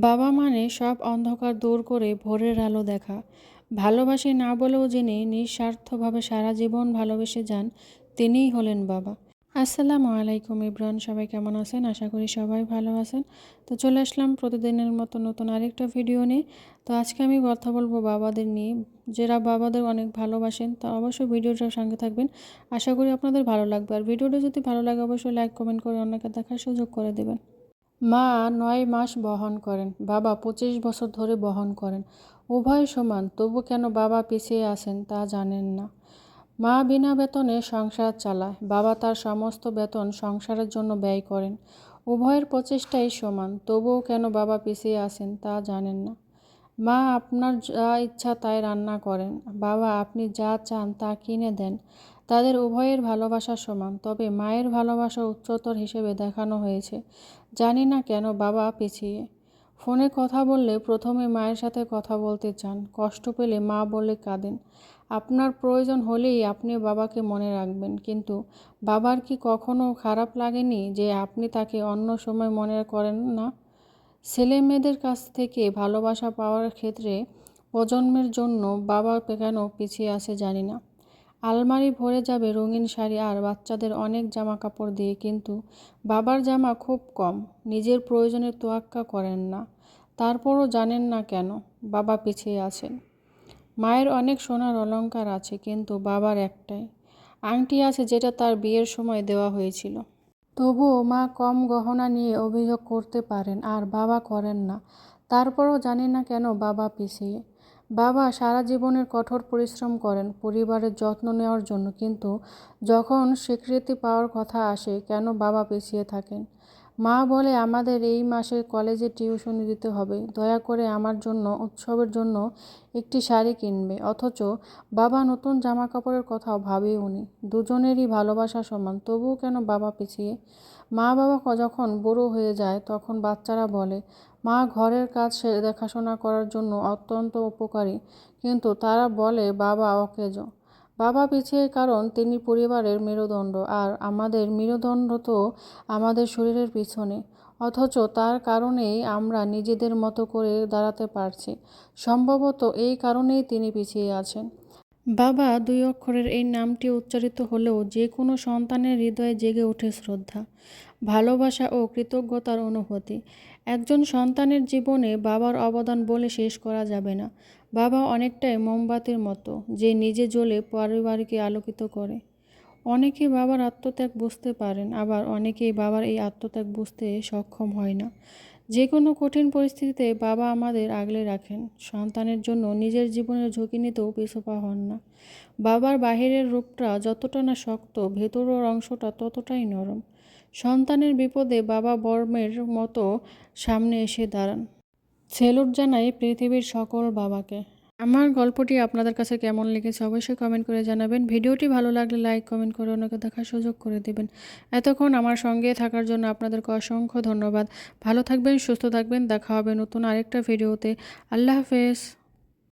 বাবা মানে সব অন্ধকার দূর করে ভোরের আলো দেখা। ভালোবাসি না বলেও যিনি নিঃস্বার্থভাবে সারা জীবন ভালোবেসে যান, তিনিই হলেন বাবা। আসসালামু আলাইকুম ইব্রান সবাই কেমন আছেন? আশা করি সবাই ভালো আছেন। তো চলে আসলাম প্রতিদিনের মতো নতুন আরেকটা ভিডিও নিয়ে। তো আজকে আমি কথা বলব বাবাদের নিয়ে। যারা বাবাদের অনেক ভালোবাসেন, তা অবশ্যই ভিডিওটার সঙ্গে থাকবেন। আশা করি আপনাদের ভালো লাগবে। আর ভিডিওটা যদি ভালো লাগে, অবশ্যই লাইক, কমেন্ট করে অন্যকে দেখার সুযোগ করে দেবেন। মা নয় মাস বহন করেন। বাবা পঁচিশ বছর ধরে বহন করেন। উভয় সমান, তবু কেন বাবা পিছিয়ে আসেন তা জানেন না। মা বিনা বেতনে সংসার চালায়, বাবা তার সমস্ত বেতন সংসারের জন্য ব্যয় করেন। উভয়ের প্রচেষ্টাই সমান, তবুও কেন বাবা পিছিয়ে আসেন তা জানেন না। মা আপনার যা ইচ্ছা তাই রান্না করেন। বাবা আপনি যা চান তা কিনে দেন। তাদের উভয়ের ভালোবাসা সমান, তবে মায়ের ভালোবাসা উচ্চতর হিসেবে দেখানো হয়েছে। জানি না কেন বাবা পিছিয়ে। ফোনে কথা বললে প্রথমে মায়ের সাথে কথা বলতে চান, কষ্ট পেলে মা বলে কাঁদেন। আপনার প্রয়োজন হলেই আপনি বাবাকে মনে রাখবেন, কিন্তু বাবার কি কখনো খারাপ লাগেনি যে আপনি তাকে অন্য সময় মনে করেন না? ছেলে মেয়েদের কাছ থেকে ভালোবাসা পাওয়ার ক্ষেত্রে প্রজন্মের জন্য বাবা কেন পিছিয়ে আসে জানি না। আলমারি ভরে যাবে রঙিন শাড়ি আর বাচ্চাদের অনেক জামা কাপড় দিয়ে, কিন্তু বাবার জামা খুব কম। নিজের প্রয়োজনের তোয়াক্কা করেন না। তারপরও জানেন না কেন, বাবা পিছিয়ে আছেন। মায়ের অনেক সোনার অলংকার আছে, কিন্তু বাবার একটাই। আংটি আছে যেটা তার বিয়ের সময় দেওয়া হয়েছিল। তবুও মা কম গহনা নিয়ে অভিযোগ করতে পারেন আর বাবা করেন না। তারপরও জানি না কেন বাবা পিছিয়ে। বাবা সারা জীবনের কঠোর পরিশ্রম করেন পরিবারের যত্ন নেওয়ার জন্য, কিন্তু যখন স্বীকৃতি পাওয়ার কথা আসে, কেন বাবা পিছিয়ে থাকেন? মা বলে, আমাদের এই মাসে কলেজে টিউশন দিতে হবে। দয়া করে আমার জন্য, উৎসবের জন্য একটি শাড়ি কিনবে। অথচ বাবা নতুন জামা কাপড়ের কথাও ভাবে উনি। দুজনেরই ভালোবাসা সমান, তবুও কেন বাবা পিছিয়ে? মা বাবা যখন বুড়ো হয়ে যায়, তখন বাচ্চারা বলে, মা, ঘরের কাজ দেখাশোনা করার জন্য অত্যন্ত উপকারী। কিন্তু তারা বলে, বাবা অকেজ। বাবা পিছিয়ে কারণ তিনি পরিবারের মেরুদণ্ড আর আমাদের মেরুদণ্ড তো আমাদের শরীরের পিছনে। অথচ তার কারণেই আমরা নিজেদের মতো করে দাঁড়াতে পারছি। সম্ভবত এই কারণেই তিনি পিছিয়ে আছেন। বাবা দুই অক্ষরের এই নামটি উচ্চারিত হলেও যে কোনো সন্তানের হৃদয়ে জেগে ওঠে শ্রদ্ধা, ভালোবাসা ও কৃতজ্ঞতার অনুভূতি। একজন সন্তানের জীবনে বাবার অবদান বলে শেষ করা যাবে না। বাবা অনেকটাই মোমবাতির মতো, যে নিজে জ্বলে পরিবারকে আলোকিত করে। অনেকেই বাবার আত্মত্যাগ বুঝতে পারেন, আবার অনেকেই বাবার এই আত্মত্যাগ বুঝতে সক্ষম হয় না। যে কোনো কঠিন পরিস্থিতিতে বাবা আমাদের আগলে রাখেন। সন্তানের জন্য নিজের জীবনের ঝুঁকি নিতেও পিছপা হন না। বাবার বাহিরের রূপটা যতটা না শক্ত, ভেতরের অংশটা ততটাই নরম। সন্তানের বিপদে বাবা বর্মের মতো সামনে এসে দাঁড়ান। সেলুট জানাই পৃথিবীর সকল বাবাকে। আমার গল্পটি আপনাদের কাছে কেমন লেগেছে অবশ্যই কমেন্ট করে জানাবেন। ভিডিওটি ভালো লাগলে লাইক কমেন্ট করে অন্যকে দেখার সুযোগ করে দেবেন। এতক্ষণ আমার সঙ্গে থাকার জন্য আপনাদেরকে অসংখ্য ধন্যবাদ। ভালো থাকবেন, সুস্থ থাকবেন। দেখা হবে নতুন আরেকটা ভিডিওতে। আল্লাহ হাফেজ।